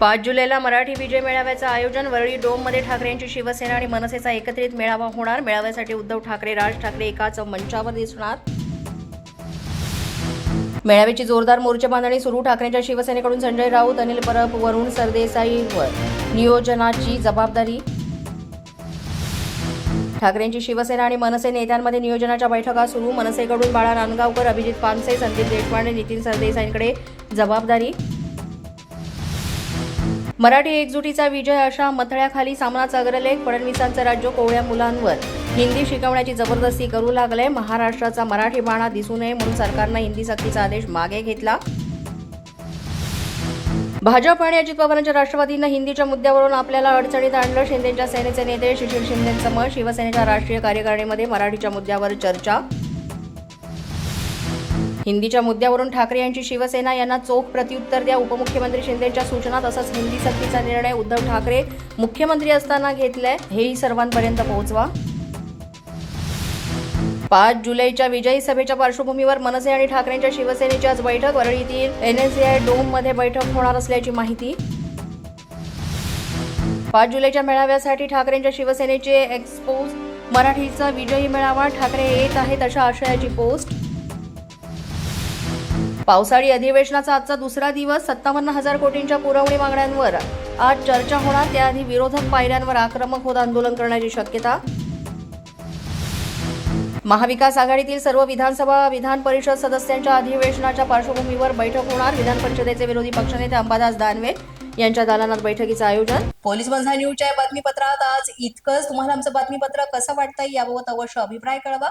पाच जुलैला मराठी विजय मेळाव्याचं आयोजन वरळी डोममध्ये ठाकरेंची शिवसेना आणि मनसेचा एकत्रित मेळावा होणार. मेळाव्यासाठी उद्धव ठाकरे राज ठाकरे एकाच मंचावर दिसणार. मेळाव्याची जोरदार मोर्चेबांधणी सुरू. ठाकरेंच्या शिवसेनेकडून संजय राऊत अनिल परब वरुण सरदेसाईवर नियोजनाची जबाबदारी. ठाकरेंची शिवसेना आणि मनसे नेत्यांमध्ये नियोजनाच्या बैठका सुरू. मनसेकडून बाळा नांदगावकर अभिजित पानसे संदीप देशपांडे नितीन सरदेसाईंकडे जबाबदारी. मराठी एकजुटीचा विजय अशा मथळ्याखाली सामनाचा अग्रलेख फडणवीसांचं राज्य कोवळ्या मुलांवर. हिंदी शिकवण्याची जबरदस्ती करू लागले. महाराष्ट्राचा मराठी बाणा दिसू नये म्हणून सरकारनं हिंदी सक्तीचा आदेश मागे घेतला. भाजप आणि अजित पवारांच्या राष्ट्रवादीनं हिंदीच्या मुद्द्यावरून आपल्याला अडचणीत आणलं. शिंदेच्या सेनेचे नेते शिशिर शिंदेचं मत. शिवसेनेच्या राष्ट्रीय कार्यकारिणीमध्ये मराठीच्या मुद्द्यावर चर्चा हिंदीच्या मुद्द्यावरून ठाकरे यांची शिवसेना यांना चोख प्रत्युत्तर द्या. उपमुख्यमंत्री शिंदेच्या सूचना तसंच हिंदी सक्तीचा निर्णय उद्धव ठाकरे मुख्यमंत्री असताना घेतलाय. हेही सर्वांपर्यंत पोहोचवा. पाच जुलैच्या विजयी सभेच्या पार्श्वभूमीवर मनसे आणि ठाकरेंच्या शिवसेनेची आज बैठक. वरळीतील एनएसआय डोममध्ये बैठक होणार असल्याची माहिती. पाच जुलैच्या मेळाव्यासाठी ठाकरेंच्या शिवसेनेचे एक्सपोज मराठीचा विजयी मेळावा. ठाकरे येत आहेत अशा आशयाची पोस्ट. पावसाळी अधिवेशनाचा आजचा दुसरा दिवस सत्तावन्न हजार कोटींच्या पुरवणी मागण्यांवर. आज चर्चा होणार त्याआधी विरोधक पायऱ्यांवर आक्रमक होत आंदोलन करण्याची शक्यता. महाविकास आघाडीतील सर्व विधानसभा विधान परिषद सदस्यांच्या अधिवेशनाच्या पार्श्वभूमीवर बैठक होणार. विधान परिषदेचे विरोधी पक्षनेते अंबादास दानवे यांच्या दालनात बैठकीचं आयोजन. पोलीस बंधा न्यूजच्या बातमीपत्रात आज इतकंच. तुम्हाला आमचं बातमीपत्र कसं वाटतंय याबाबत अवश्य अभिप्राय कळवा.